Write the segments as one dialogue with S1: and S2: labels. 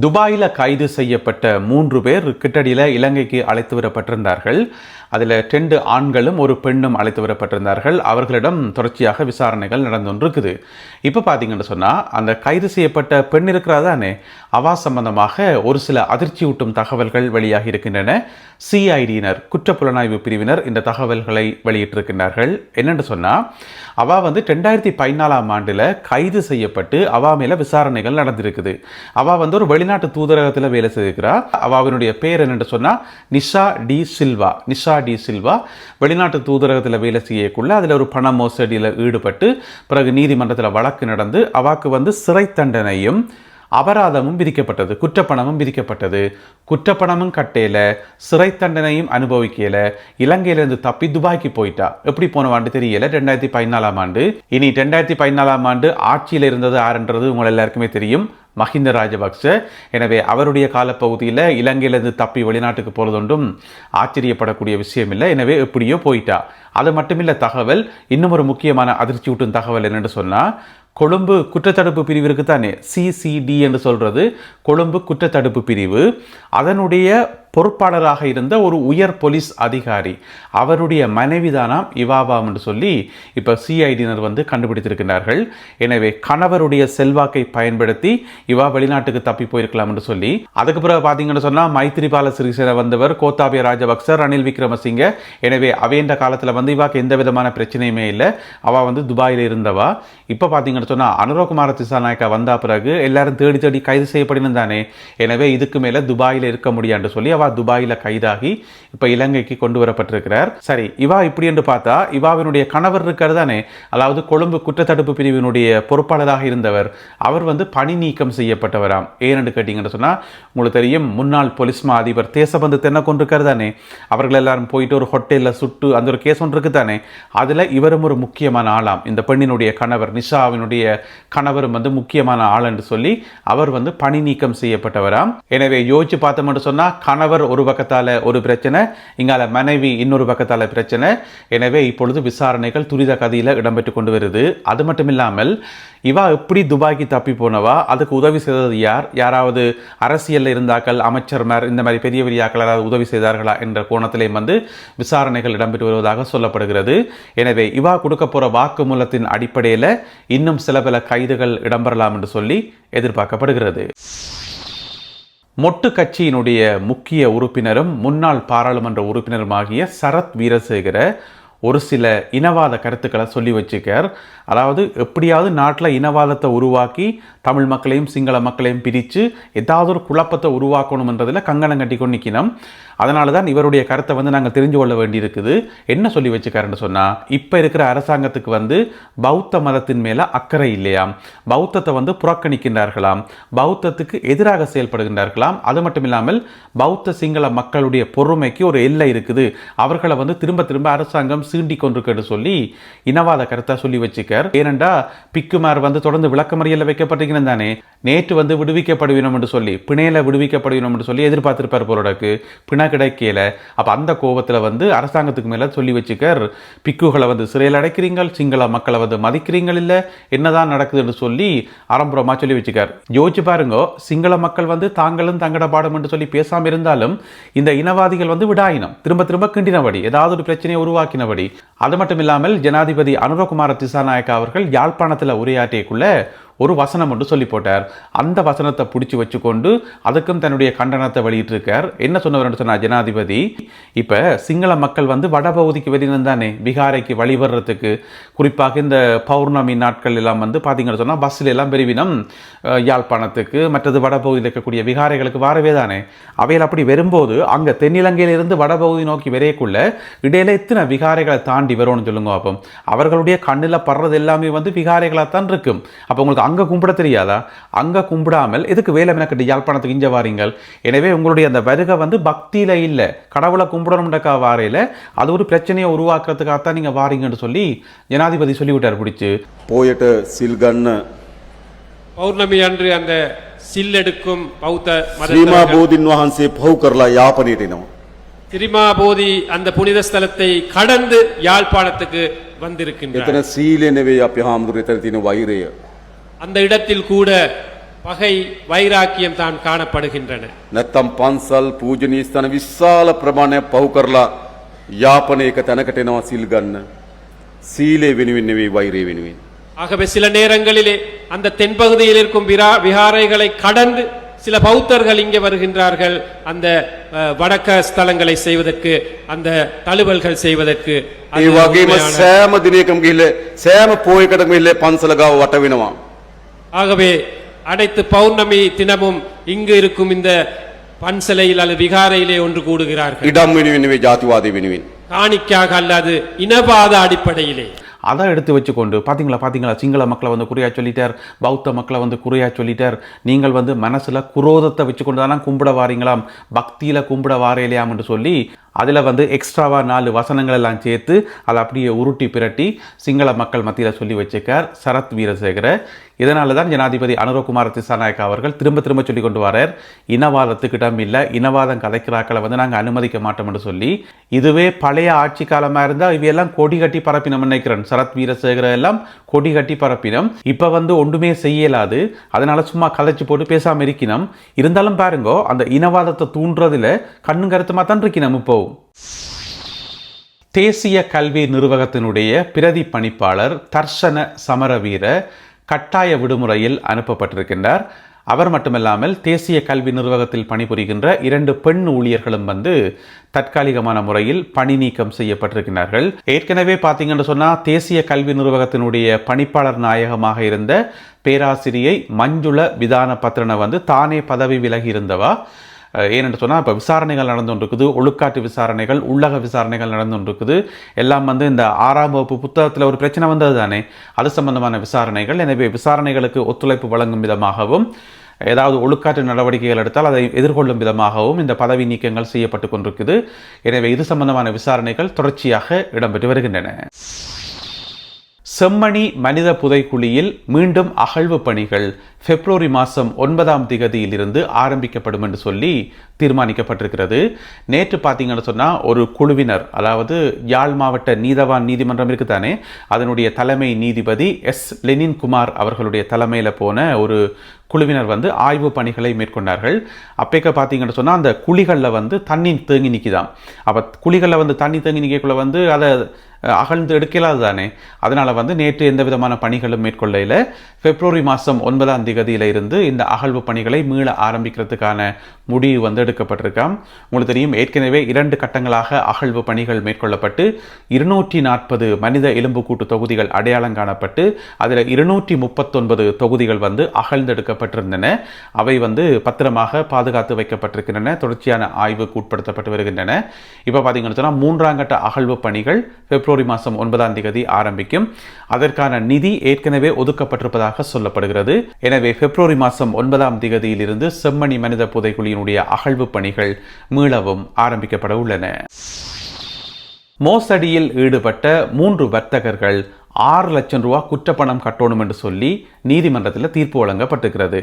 S1: துபாயில் கைது செய்யப்பட்ட மூன்று பேர் கிட்டடியில் இலங்கைக்கு அழைத்து வரப்பட்டிருந்தார்கள் அதில் ரெண்டு ஆண்களும் ஒரு பெண்ணும் அழைத்து வரப்பட்டிருந்தார்கள். அவர்களிடம் தொடர்ச்சியாக விசாரணைகள் நடந்துருக்குது இப்போ பார்த்தீங்கன்னு சொன்னால் அந்த கைது செய்யப்பட்ட பெண் இருக்கிறா தானே அவா சம்பந்தமாக ஒரு சில அதிர்ச்சியூட்டும் தகவல்கள் வெளியாகி இருக்கின்றன. சிஐடியினர் குற்றப்புலனாய்வு பிரிவினர் இந்த தகவல்களை வெளியிட்டிருக்கின்றார்கள். என்னென்னு சொன்னால் அவா வந்து ரெண்டாயிரத்தி பதினாலாம் ஆண்டில் கைது செய்யப்பட்டு அவா மேலே விசாரணைகள் நடந்திருக்குது. அவா வந்து ஒரு வெளிநாட்டு தூதரகத்தில் வேலை செய்திருக்கிறார் அவாவினுடைய பேர் என்னென்னு சொன்னால் நிஷா டி சில்வா. நிஷா டி சில்வா வெளிநாட்டு தூதரகத்தில் வேலை செய்யக்குள்ள அதில் ஒரு பண மோசடியில் ஈடுபட்டு பிறகு நீதிமன்றத்தில் வழக்கு நடந்து அவாக்கு வந்து சிறை தண்டனையும் அபராதமும் விதிக்கப்பட்டது குற்றப்பணமும் விதிக்கப்பட்டது. குற்றப்பணமும் கட்டையில சிறை தண்டனையும் அனுபவிக்கல இலங்கையிலிருந்து தப்பி துபாய்க்கு போயிட்டா. எப்படி போனவாண்டு தெரியல ரெண்டாயிரத்தி பதினாலாம் ஆண்டு. இனி ரெண்டாயிரத்தி பதினாலாம் ஆண்டு ஆட்சியில் இருந்தது ஆறுன்றது உங்கள் எல்லாருக்குமே தெரியும். மஹிந்த ராஜபக்ச. எனவே அவருடைய காலப்பகுதியில் இலங்கையிலிருந்து தப்பி வெளிநாட்டுக்கு போகிறதொன்றும் ஆச்சரியப்படக்கூடிய விஷயம் இல்லை எனவே எப்படியோ போயிட்டா. அது மட்டுமில்ல தகவல். இன்னும் ஒரு முக்கியமான அதிர்ச்சியூட்டும் தகவல் என்னென்னு சொன்னால் கொழும்பு குற்றத்தடுப்பு பிரிவு தானே சிசிடி என்று சொல்கிறது கொழும்பு குற்றத்தடுப்பு பிரிவு. அதனுடைய பொறுப்பாளராக இருந்த ஒரு உயர் போலீஸ் அதிகாரி. அவருடைய மனைவிதானாம் இவாபாம் என்று சொல்லி இப்போ சிஐடியினர் வந்து கண்டுபிடித்திருக்கிறார்கள் எனவே கணவருடைய செல்வாக்கை பயன்படுத்தி இவா வெளிநாட்டுக்கு தப்பி போயிருக்கலாம் என்று சொல்லி அதுக்கு பிறகு பார்த்தீங்கன்னு சொன்னால் மைத்திரிபால சிறிசேன வந்தவர் கோத்தாபிய ராஜபக்சர் ரணில் விக்ரமசிங்க. எனவே அவையண்ட காலத்தில் வந்து இவாக்கு எந்த விதமான பிரச்சனையுமே இல்லை. அவள் வந்து துபாயில் இருந்தவா. இப்போ பார்த்தீங்கன்னு சொன்னால் அனுரகுமார திசாநாயக்கா வந்த பிறகு எல்லாரும் தேடி தேடி கைது செய்யப்படணும் தானே. எனவே இதுக்கு மேலே துபாயில் இருக்க முடியான்னு சொல்லி அவள் அவ துபாயில் கைதாகி இப்போ இலங்கைக்கு கொண்டு வரப்பட்டிருக்கிறார். சரி இவா இப்படி என்று பார்த்தா இவாவினுடைய கணவர் இருக்கிறது தானே? அதாவது கொழும்பு குற்றத்தடுப்பு பிரிவினுடைய பொறுப்பாளராக இருந்தவர். அவர் வந்து பணி நீக்கம் செய்யப்பட்டவராம். ஏனென்று கேட்டீங்கன்னு சொன்னால் உங்களுக்கு தெரியும் முன்னாள் போலீஸ் மா அதிபர் தேசபந்து தென்ன கொண்டிருக்கார் தானே? அவர்கள் எல்லாரும் போயிட்டு ஒரு ஹோட்டலில் சுட்டு அந்த ஒரு கேஸ் ஒன்று இருக்கு தானே? அதில் இவரும் ஒரு முக்கியமான ஆளாம். இந்த பெண்ணினுடைய கணவர் நிஷாவினுடைய கணவரும் வந்து முக்கியமான ஆள் என்று சொல்லி அவர் வந்து பணி நீக்கம் செய்யப்பட்டவராம். எனவே யோசிச்சு பார்த்தோம்னு சொன்னா கணவர் ஒரு பக்கத்தால ஒரு பிரச்சனை இங்கால மனைவி இன்னொரு பக்கத்தால பிரச்சனை. எனவே இப்பொழுது விசாரணைகள் துரித கதியில் இடம்பெற்று கொண்டு வருது. அது மட்டும் இல்லாமல் இவா எப்படி துபாய்க்கு தப்பி போனவா? அதுக்கு உதவி செய்தது யார்? யாராவது அரசியலில் இருந்தாக்கள் அமைச்சர்மார் இந்த மாதிரி பெரிய பெரியாக்கள் யாராவது உதவி செய்தார்களா என்ற கோணத்திலேயும் வந்து விசாரணைகள் இடம்பெற்று வருவதாக சொல்லப்படுகிறது. எனவே இவா கொடுக்க போற வாக்குமூலத்தின் அடிப்படையில் இன்னும் சில பல கைதுகள் இடம்பெறலாம் என்று சொல்லி எதிர்பார்க்கப்படுகிறது. மொட்டு கட்சியினுடைய முக்கிய உறுப்பினரும் முன்னாள் பாராளுமன்ற உறுப்பினருமாகிய சரத் வீரசேகர ஒரு சில இனவாத கருத்துக்களை சொல்லி வச்சுக்கார் அதாவது எப்படியாவது நாட்டில் இனவாதத்தை உருவாக்கி தமிழ் மக்களையும் சிங்கள மக்களையும் பிரித்து ஏதாவது ஒரு குழப்பத்தை உருவாக்கணுன்றதில் கங்கணம் கட்டி கொண்டு நிற்கணும் அதனால தான் இவருடைய கருத்தை வந்து நாங்கள் தெரிஞ்சு கொள்ள வேண்டியிருக்குது. என்ன சொல்லி வச்சுக்காருன்னு சொன்னால் இப்போ இருக்கிற அரசாங்கத்துக்கு வந்து பௌத்த மதத்தின் மேலே அக்கறை இல்லையாம். பௌத்தத்தை வந்து புறக்கணிக்கின்றார்களாம். பௌத்தத்துக்கு எதிராக செயல்படுகின்றார்களாம். அது மட்டும் இல்லாமல் பௌத்த சிங்கள மக்களுடைய பொறுமைக்கு ஒரு எல்லை இருக்குது. அவர்களை வந்து திரும்ப திரும்ப அரசாங்கம் சீண்டி கொண்டிருக்குன்னு சொல்லி இனவாத கருத்தாக சொல்லி வச்சுக்கார். ஏனென்றா பிக்குமார் வந்து தொடர்ந்து விளக்கமறியலில் வைக்கப்பட்டிருக்கிறேன் தானே. நேற்று வந்து விடுவிக்கப்படுவினோம் என்று சொல்லி பிணையில் விடுவிக்கப்படுவினோம் என்று சொல்லி எதிர்பார்த்திருப்பார் போலோடக்கு பிணை கிடைக்கல அப்போ அந்த கோபத்தில் வந்து அரசாங்கத்துக்கு மேலே சொல்லி வச்சுக்கார் பிக்குகளை வந்து சிறையில் அடைக்கிறீங்கள் சிங்கள மக்களை வந்து மதிக்கிறீங்கள் இல்லை என்னதான் நடக்குதுன்னு சொல்லி ஆரம்பரமாக சொல்லி வச்சுக்கார். யோசிச்சு பாருங்க சிங்கள மக்கள் வந்து தாங்களும் தங்கட பாடம் என்று சொல்லி பேசாமல் இருந்தாலும் இந்த இனவாதிகள் வந்து விடாயினம். திரும்ப திரும்ப கிண்டினபடி ஏதாவது ஒரு பிரச்சனையை உருவாக்கினபடி அது மட்டும் இல்லாமல் ஜனாதிபதி அனுரகுமார திசாநாயக்கா அவர்கள் யாழ்ப்பாணத்தில் உரையாற்றியக்குள்ள ஒரு வசனம் ஒன்று சொல்லி போட்டார். அந்த வசனத்தை பிடிச்சி வச்சுக்கொண்டு அதுக்கும் தன்னுடைய கண்டனத்தை வெளியிட்டிருக்கார். என்ன சொன்னவர் சொன்னார் ஜனாதிபதி இப்போ சிங்கள மக்கள் வந்து வடபகுதிக்கு வெளியினம் தானே பிகாரைக்கு வழிபடுறதுக்கு. குறிப்பாக இந்த பௌர்ணமி நாட்கள் எல்லாம் வந்து பார்த்தீங்கன்னு சொன்னால் பஸ்ஸில் எல்லாம் பெருவினம் யாழ்ப்பாணத்துக்கு மற்றது வடபகுதியில் இருக்கக்கூடிய விகாரைகளுக்கு வாரவே தானே. அவையில் அப்படி வரும்போது அங்கே தென்னிலங்கையிலிருந்து வடபகுதி நோக்கி வரையக்குள்ள இடையில எத்தனை விகாரைகளை தாண்டி வரும்னு சொல்லுங்க அப்போ. அவர்களுடைய கண்ணில் படுறது எல்லாமே வந்து விகாரைகளாக தான் இருக்கும். அப்போ உங்களுக்கு அங்கே கும்பிட தெரியாதா? அங்கே கும்பிடாமல் எதுக்கு வேலை மெனக்கட்டு யாழ்ப்பாணத்துக்கு இங்கே வாரீங்கள்? எனவே உங்களுடைய அந்த வருகை வந்து பக்தியில் இல்லை. கடவுளை கும்பிடணும்டக்கா வாரையில். அது ஒரு பிரச்சனையை உருவாக்குறதுக்காகத்தான் நீங்கள் வாரீங்கன்னு சொல்லி ஜனாதிபதி சொல்லிவிட்டார் பிடிச்சி
S2: போயிட்டு சில்கன்னு.
S3: பௌர்ணமி அன்று அந்த சில்லெடுக்கும் பௌத்த
S2: ஸ்ரீமா போதின் வாகன்சி பௌக்கர்லா
S3: யாப்பனிட்டினோம் திரிமாபோதி அந்த புனித ஸ்தலத்தை கடந்து யாழ்ப்பாணத்துக்கு வந்திருக்கின்றனர்
S2: சீல் எனவே அப்பயாம் வயிறைய හාමුදුරුවෝ එතන තියෙන වෛරය.
S3: அந்த இடத்தில் கூட பகை வைராக்கியம் தான் காணப்படுகின்றன
S2: නැත්තම් පන්සල් පූජනී ස්ථන විශාල ප්‍රමාණයක් පහු කරලා යාපනයක තැනකට එනවා සිල් ගන්න. සීලේ වෙනුවෙන් නෙවෙයි වෛරය වෙනුවෙන්.
S3: ஆகவே சில நேரங்களிலே அந்த தென்பகுதியில் இருக்கும் விரா- விகாரைகளை கடந்து சில பௌத்தர்கள் இங்கே வருகின்றார்கள் அந்த அஹ், வடக்க ஸ்தலங்களை செய்வதற்கு அந்த தழுவல்கள் செய்வதற்கு அந்த
S2: ඒ වගේම
S3: உண்மையான-
S2: සෑම දිනයකම ගිහිල්ලා සෑම පෝයකටම ගිහිල්ලා පන්සල ගාව වට වෙනවා.
S3: ஆகவே அடைத்து பௌர்ணமி தினமும் இங்கு இருக்கும் இந்த பன்சலையில் அல்லது விகாரையிலே ஒன்று கூடுகிறார்கள்.
S2: இடம் வினுவினுவே ஜாதிவாதி வினுவின்
S3: காணிக்காக அல்லாது இனவாத அடிப்படையிலே.
S1: அதை எடுத்து வச்சுக்கொண்டு பார்த்தீங்களா பார்த்தீங்களா சிங்கள மக்களை வந்து குறையா சொல்லிட்டார் பௌத்த மக்களை வந்து குறையா சொல்லிட்டார். நீங்கள் வந்து மனசில் குரோதத்தை வச்சுக்கொண்டு தானே கும்பிட வாரீங்களாம் பக்தியில் கும்பிட வாரையிலையாம் என்று சொல்லி அதில் வந்து எக்ஸ்ட்ராவாக நாலு வசனங்கள் எல்லாம் சேர்த்து அதை அப்படியே உருட்டி பிரட்டி சிங்கள மக்கள் மத்தியில் சொல்லி வச்சிருக்கார் சரத் வீரசேகர. இதனால தான் ஜனாதிபதி அனுரகுமார திசாநாயக்கா அவர்கள் திரும்ப திரும்ப சொல்லி கொண்டு வரார். இனவாதத்துக்கு இடம் இல்லை இனவாதம் கதைக்கிறாக்களை வந்து நாங்கள் அனுமதிக்க மாட்டோம் என்று சொல்லி. இதுவே பழைய ஆட்சி காலமாக இருந்தால் இவையெல்லாம் கொடி கட்டி பரப்பினம் நினைக்கிறேன். சரத் வீரசேகர எல்லாம் கொடி கட்டி பரப்பினம். இப்போ வந்து ஒன்றுமே செய்யலாது. அதனால சும்மா கதைச்சு போட்டு பேசாமல் இருக்கணும் இருந்தாலும் பாருங்கோ அந்த இனவாதத்தை தூண்டுறதுல கண்ணும் கருத்துமாக தான் இருக்கணும் இப்போ. தேசிய கல்வி நிர்வாகத்தினுடைய பிரதி பணிப்பாளர் தர்ஷன சமரவீர கட்டாய விடுமுறையில் அனுப்பப்பட்டிருக்கின்றார். அவர் மட்டுமல்லாமல் தேசிய கல்வி நிர்வாகத்தில் பணிபுரிகின்ற இரண்டு பெண் ஊழியர்களும் வந்து தற்காலிகமான முறையில் பணி நீக்கம் செய்யப்பட்டிருக்கிறார்கள் ஏற்கனவே பார்த்தீங்கன்னு சொன்னா தேசிய கல்வி நிர்வாகத்தினுடைய பணிப்பாளர் நாயகமாக இருந்த பேராசிரியை மஞ்சுள விதான பத்திரனை வந்து தானே பதவி விலகி இருந்தவா? ஏனென்று சொன்னால் இப்போ விசாரணைகள் நடந்து கொண்டிருக்குது ஒழுக்காட்டு விசாரணைகள் உள்ளக விசாரணைகள் நடந்து கொண்டிருக்குது எல்லாம் வந்து இந்த ஆறாம் வகுப்பு புத்தகத்தில் ஒரு பிரச்சனை வந்தது தானே அது சம்பந்தமான விசாரணைகள். எனவே விசாரணைகளுக்கு ஒத்துழைப்பு வழங்கும் விதமாகவும் ஏதாவது ஒழுக்காற்று நடவடிக்கைகள் எடுத்தால் அதை எதிர்கொள்ளும் விதமாகவும் இந்த பதவி நீக்கங்கள் செய்யப்பட்டு கொண்டிருக்குது. எனவே இது சம்பந்தமான விசாரணைகள் தொடர்ச்சியாக இடம்பெற்று வருகின்றன. செம்மணி மனித புதைக்குழியில் மீண்டும் அகழ்வு பணிகள் பிப்ரவரி மாதம் ஒன்பதாம் திகதியிலிருந்து ஆரம்பிக்கப்படும் என்று சொல்லி தீர்மானிக்கப்பட்டிருக்கிறது. நேற்று பார்த்தீங்கன்னு சொன்னால் ஒரு குழுவினர் அதாவது யாழ் மாவட்ட நீதவான் நீதிமன்றம் இருக்குதானே அதனுடைய தலைமை நீதிபதி எஸ். லெனின் குமார் அவர்களுடைய தலைமையில் போன ஒரு குழுவினர் வந்து ஆய்வு பணிகளை மேற்கொண்டார்கள். அப்பேக்க பார்த்தீங்கன்னு சொன்னால் அந்த குழிகளில் வந்து தண்ணி தேங்கி நிற்கிதாம் அப்போ குழிகளில் வந்து தண்ணி தேங்கி நிற்கக்குள்ள வந்து அதை அகழ்ந்து எடுக்கலாது தானே. அதனால் வந்து நேற்று எந்த விதமான பணிகளும் மேற்கொள்ளையில் பிப்ரவரி மாதம் ஒன்பதாம் திகதியில் இருந்து இந்த அகழ்வு பணிகளை மீள ஆரம்பிக்கிறதுக்கான முடிவு வந்து எடுக்கப்பட்டிருக்காம். உங்களுக்கு தெரியும் ஏற்கனவே இரண்டு கட்டங்களாக அகழ்வு பணிகள் மேற்கொள்ளப்பட்டு இருநூற்றி நாற்பது மனித எலும்புக்கூட்டு தொகுதிகள் அடையாளம் காணப்பட்டு அதில் இருநூற்றி முப்பத்தொன்பது தொகுதிகள் வந்து அகழ்ந்தெடுக்கப்பட்டிருந்தன அவை வந்து பத்திரமாக பாதுகாத்து வைக்கப்பட்டிருக்கின்றன தொடர்ச்சியான ஆய்வுக்கு உட்படுத்தப்பட்டு வருகின்றன. இப்போ பார்த்தீங்கன்னு சொன்னால் மூன்றாம் கட்ட அகழ்வு பணிகள் பிப்ரவரி மாதம் ஒன்பதாம் தேதி ஆரம்பிக்கும். அதற்கான நிதி ஏற்கனவே ஒதுக்கப்பட்டிருப்பதாக சொல்லப்படுகிறது. எனவே பிப்ரவரி மாதம் ஒன்பதாம் தேதியிலிருந்து செம்மணி மனித புதைக்குழியினுடைய அகழ்வு பணிகள் மீளவும் ஆரம்பிக்கப்பட உள்ளன. மோசடியில் ஈடுபட்ட மூன்று வர்த்தகர்கள் ஆறு லட்சம் ரூபா குற்றப்பணம் கட்டணும் என்று சொல்லி நீதிமன்றத்தில் தீர்ப்பு வழங்கப்பட்டிருக்கிறது.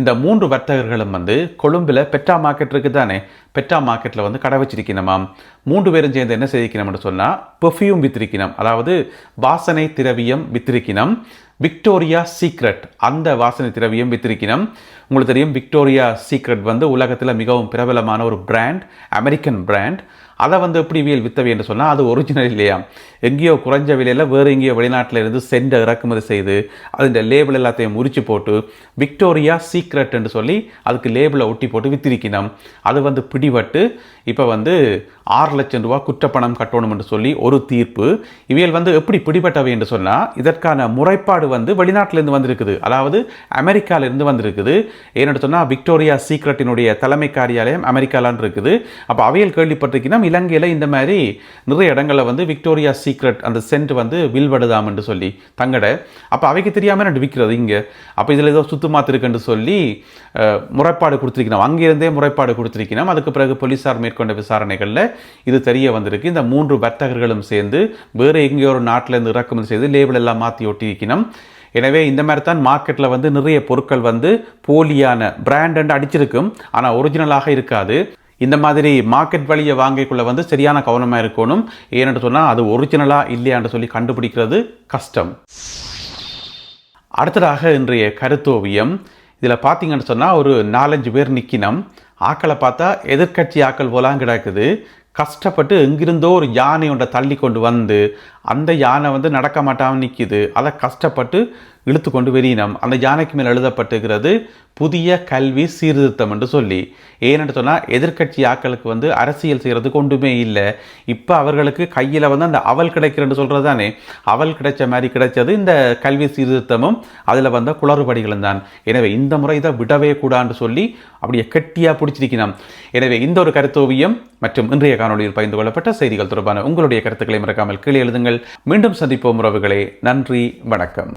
S1: இந்த மூன்று வர்த்தகர்களும் வந்து கொழும்பில் பெட்ரா மார்க்கெட் இருக்குது தானே பெட்ரா மார்க்கெட்டில் வந்து கடை வச்சிருக்கணுமாம். மூன்று பேரும் சேர்ந்து என்ன செய்திக்கணும்னு சொன்னால் பெர்ஃப்யூம் வித்திருக்கணும். அதாவது வாசனை திரவியம் வித்திருக்கணும். விக்டோரியா சீக்ரெட் அந்த வாசனை திரவியம் வித்திருக்கணும். உங்களுக்கு தெரியும் விக்டோரியா சீக்ரெட் வந்து உலகத்தில் மிகவும் பிரபலமான ஒரு பிராண்ட் அமெரிக்கன் பிராண்ட் அதை வந்து எப்படி வியல் வித்தவை என்று சொன்னால் அது ஒரிஜினல் இல்லையா? எங்கேயோ குறைஞ்ச விலையில் வேறு எங்கேயோ வெளிநாட்டில் இருந்து சென்ட இறக்குமதி செய்து அதுன்ற லேபிள் எல்லாத்தையும் முறிச்சு போட்டு விக்டோரியா சீக்ரெட் என்று சொல்லி அதுக்கு லேபிளை ஒட்டி போட்டு வித்திருக்கணும் அது வந்து பிடிபட்டு இப்போ வந்து ஆறு லட்சம் ரூபா குற்றப்பணம் கட்டணும் என்று சொல்லி ஒரு தீர்ப்பு. இவைகள் வந்து எப்படி பிடிபட்டவை என்று சொன்னால் இதற்கான முறைப்பாடு வந்து வெளிநாட்டிலேருந்து வந்திருக்குது. அதாவது அமெரிக்காவிலிருந்து வந்திருக்குது. ஏன்னு சொன்னால் விக்டோரியா சீக்ரெட்டினுடைய தலைமை காரியாலயம் அமெரிக்காலான் இருக்குது. அப்போ அவையல் கேள்விப்பட்டிருக்கீங்கன்னா இலங்கையில் இந்த மாதிரி நிறைய இடங்களில் வந்து விக்டோரியா சீக்ரெட் அந்த சென்ட் வந்து வில்வடுதாம் சொல்லி தங்கட. அப்போ அவைக்கு தெரியாமல் ரெண்டு விற்கிறது இங்கே? அப்போ இதில் ஏதோ சுத்து மாத்திருக்குன்னு சொல்லி முறைப்பாடு கொடுத்துருக்கணும் அங்கேருந்தே முறைப்பாடு கொடுத்துருக்கணும் அதுக்கு பிறகு போலீசார் மேற்கொண்ட விசாரணைகளில் இது தெரிய வந்திருக்கு. இந்த மூன்று வர்த்தகர்களும் சேர்ந்து வேறு எங்கேயோ ஒரு நாட்டிலேருந்து இறக்குமதி செய்து லேபிள் எல்லாம் மாற்றி ஒட்டியிருக்கணும் எனவே இந்த மாதிரி தான் மார்க்கெட்டில் வந்து நிறைய பொருட்கள் வந்து போலியான பிராண்ட் அடிச்சிருக்கும். ஆனால் ஒரிஜினலாக இருக்காது. இந்த மாதிரி மார்க்கெட் வழியை வாங்கிக்குள்ளே வந்து சரியான கவனமாக இருக்கணும். ஏன்னு சொன்னால் அது ஒரிஜினலாக இல்லையான்னு சொல்லி கண்டுபிடிக்கிறது கஷ்டம். அடுத்ததாக இன்றைய கருத்தோவியம். இதில் பார்த்தீங்கன்னு சொன்னால் ஒரு நாலஞ்சு பேர் நிற்கினம் ஆக்களை பார்த்தா எதிர்க்கட்சி ஆக்கள் போலாம் கிடக்குது. கஷ்டப்பட்டு எங்கிருந்தோ ஒரு யானை ஒன்றை தள்ளி கொண்டு வந்து அந்த யானை வந்து நடக்க மாட்டாமல் நிற்கிது அதை கஷ்டப்பட்டு இழுத்து கொண்டு வெறியினம் அந்த யானைக்கு மேல் எழுதப்பட்டிருக்கிறது புதிய கல்வி சீர்திருத்தம் என்று சொல்லி. ஏன்னு சொன்னால் எதிர்க்கட்சி ஆக்களுக்கு வந்து அரசியல் செய்கிறதுக்கு ஒன்றுமே இல்லை. இப்போ அவர்களுக்கு கையில் வந்து அந்த அவல் கிடைக்கிறேன்னு சொல்கிறது தானே? அவல் கிடைச்ச மாதிரி கிடைச்சது இந்த கல்வி சீர்திருத்தமும் அதில் வந்த குளறுபடிகளும் தான். எனவே இந்த முறை இதை விடவே கூடான்னு சொல்லி அப்படியே கெட்டியாக பிடிச்சிருக்கணும். எனவே இந்த ஒரு கருத்தோவியம் மற்றும் இன்றைய காணொலியில் பகிர்ந்து கொள்ளப்பட்ட செய்திகள் தொடர்பான உங்களுடைய கருத்துக்களை மறக்காமல் கீழே எழுதுங்கள். மீண்டும் சந்திப்போம் உறவுகளே. நன்றி வணக்கம்.